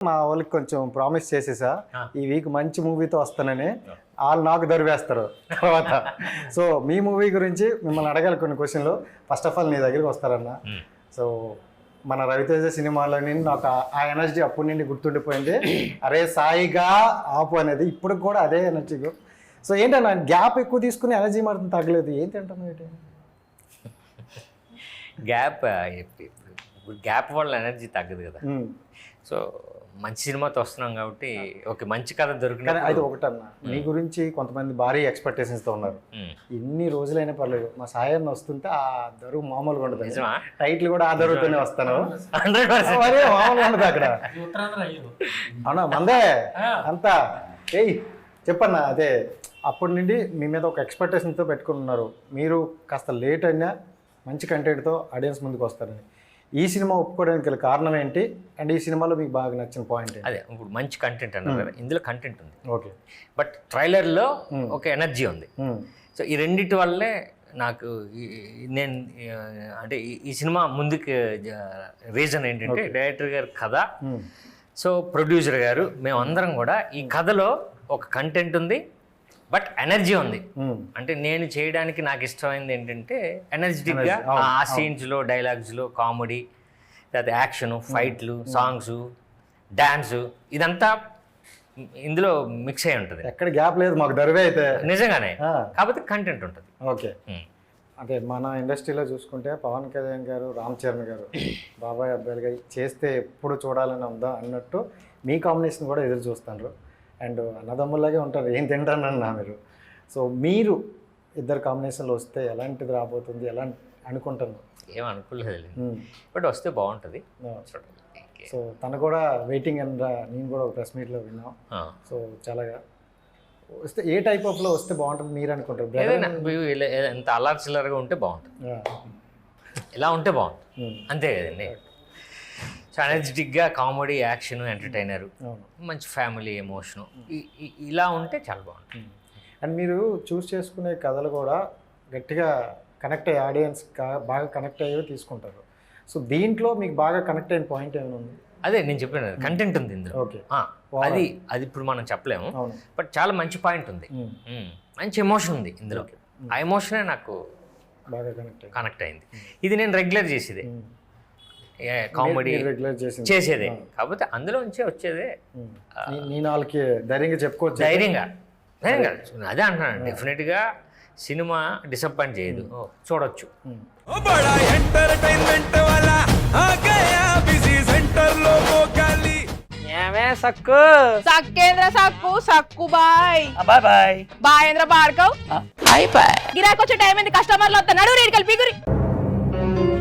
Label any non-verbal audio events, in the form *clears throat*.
మా వాళ్ళకి కొంచెం ప్రామిస్ చేసేసా. ఈ వీక్ మంచి మూవీతో వస్తానని వాళ్ళు నాకు దరివేస్తారు తర్వాత. *laughs* సో మీ మూవీ గురించి మిమ్మల్ని అడగాలి కొన్ని క్వశ్చన్లు ఫస్ట్ ఆఫ్ ఆల్ నీ దగ్గరికి వస్తారన్న. సో మన రవితేజ సినిమాలోని నాకు ఆ- ఎనర్జీ అప్పటి నుండి గుర్తుండిపోయింది. *clears throat* అరే సాయిగా ఆపు అనేది ఇప్పుడు కూడా అదే ఎనర్జీ సో ఏంటన్నా గ్యాప్ ఎక్కువ తీసుకుని ఎనర్జీ మాత్రం తగ్గలేదు. ఏంటి అంటాను ఏంటి గ్యాప్ ఇప్పుడు గ్యాప్ వల్ల ఎనర్జీ తగ్గదు కదా. సో మంచి సినిమాతో వస్తున్నాం కాబట్టి ఓకే మంచి కథ కానీ అది ఒకటన్నా. నీ గురించి కొంతమంది భారీ ఎక్స్పెక్టేషన్స్తో ఉన్నారు. ఎన్ని రోజులైనా పర్లేదు మా సాయాన్ని వస్తుంటే ఆ దరువు మామూలుగా ఉండదు. నిజమా? టైటిల్ కూడా ఆ దరువుతోనే వస్తాను. మామూలుగా ఉండదు అక్కడ. అవునా మందే? అంతా. ఏయ్ చెప్పన్నా అదే అప్పటి నుండి మీ మీద ఒక ఎక్స్పెక్టేషన్తో పెట్టుకున్నారు మీరు కాస్త లేట్ అయినా మంచి కంటెంట్తో ఆడియన్స్ ముందుకు వస్తారని. ఈ సినిమా ఒప్పుకోవడానికి గల కారణం ఏంటి? అండ్ ఈ సినిమాలో మీకు బాగా నచ్చిన పాయింట్ అదే ఇప్పుడు మంచి కంటెంట్ అన్నారు కదా. ఇందులో కంటెంట్ ఉంది. ఓకే. బట్ ట్రైలర్లో ఒక ఎనర్జీ ఉంది. సో ఈ రెండిటి వల్లే నాకు నేను అంటే ఈ- సినిమా ముందుకు రీజన్ ఏంటంటే డైరెక్టర్ గారి కథ. సో ప్రొడ్యూసర్ గారు మేమందరం కూడా ఈ కథలో ఒక కంటెంట్ ఉంది. బట్ ఎనర్జీ ఉంది. అంటే నేను చేయడానికి నాకు ఇష్టమైంది ఏంటంటే ఎనర్జెటిక్గా ఆ సీన్స్లో డైలాగ్స్లో కామెడీ లేకపోతే యాక్షను ఫైట్లు సాంగ్స్ డ్యాన్సు ఇదంతా ఇందులో మిక్స్ అయి ఉంటుంది. ఎక్కడ గ్యాప్ లేదు మాకు దరువే అయితే. నిజంగానే. కాకపోతే కంటెంట్ ఉంటుంది. ఓకే. అంటే మన ఇండస్ట్రీలో చూసుకుంటే పవన్ కళ్యాణ్ గారు రామ్ చరణ్ గారు బాబాయ్ అబ్బాయిలుగా చేస్తే ఎప్పుడు చూడాలని ఉందా అన్నట్టు మీ కాంబినేషన్ కూడా ఎదురు చూస్తారు అండ్ అన్నదమ్ముల్లాగే ఉంటారు. ఏం తింటానన్నా మీరు. సో మీరు ఇద్దరు కాంబినేషన్లో వస్తే ఎలాంటిది రాబోతుంది? ఎలా అనుకుంటాను ఏం అనుకోలేదు. బట్ వస్తే బాగుంటుంది. సో తను కూడా వెయిటింగ్ అండ్ నేను కూడా ఒక ప్రెస్ మీట్లో విన్నాం. సో చాలా వస్తే ఏ టైప్ ఆఫ్లో వస్తే బాగుంటుంది మీరు అనుకుంటారు? ఎంత అల్లరి చిల్లరగా ఉంటే బాగుంటుంది. ఇలా ఉంటే బాగుంటుంది. అంతే కదండి. ఎనర్జెటిక్గా కామెడీ యాక్షన్ ఎంటర్టైనర్. అవును. మంచి ఫ్యామిలీ ఎమోషను. ఇలా ఉంటే చాలా బాగుంటుంది. అండ్ మీరు చూస్ చేసుకునే కథలు కూడా గట్టిగా కనెక్ట్ అయ్యే ఆడియన్స్ బాగా కనెక్ట్ అయ్యేవి తీసుకుంటారు. సో దీంట్లో మీకు బాగా కనెక్ట్ అయిన పాయింట్ ఏమైనా ఉంది? అదే నేను చెప్పాను కంటెంట్ ఉంది ఇందులో. ఓకే ఆ, అది అది ఇప్పుడు మనం చెప్పలేము. బట్ చాలా మంచి పాయింట్ ఉంది. మంచి ఎమోషన్ ఉంది ఇందులో. ఆ ఎమోషనే నాకు బాగా కనెక్ట్ అయ్యి కనెక్ట్ అయింది. ఇది నేను రెగ్యులర్ చేసేదే. కామెడీ చేసేది. కాకపోతే అందులో నుంచే వచ్చేదే. నేను వాళ్ళకి ధైర్యంగా చెప్పుకోవచ్చు ధైర్యంగా. ధైర్యంగా. అదే. అంటున్నాను. డెఫినెట్గా సినిమా డిసప్పాయింట్ చేయదు. చూడొచ్చు. ఏమే సక్కు? సక్కేంద్ర సక్కు సక్కు బాయ్. బాయ్ బాయ్. బాయేంద్ర భార్గవ్ బాయ్ బాయ్. గిరాకొచ్చే టైం ఏంది? కస్టమర్లు వద్ద నడు రేడికల్ పిగురి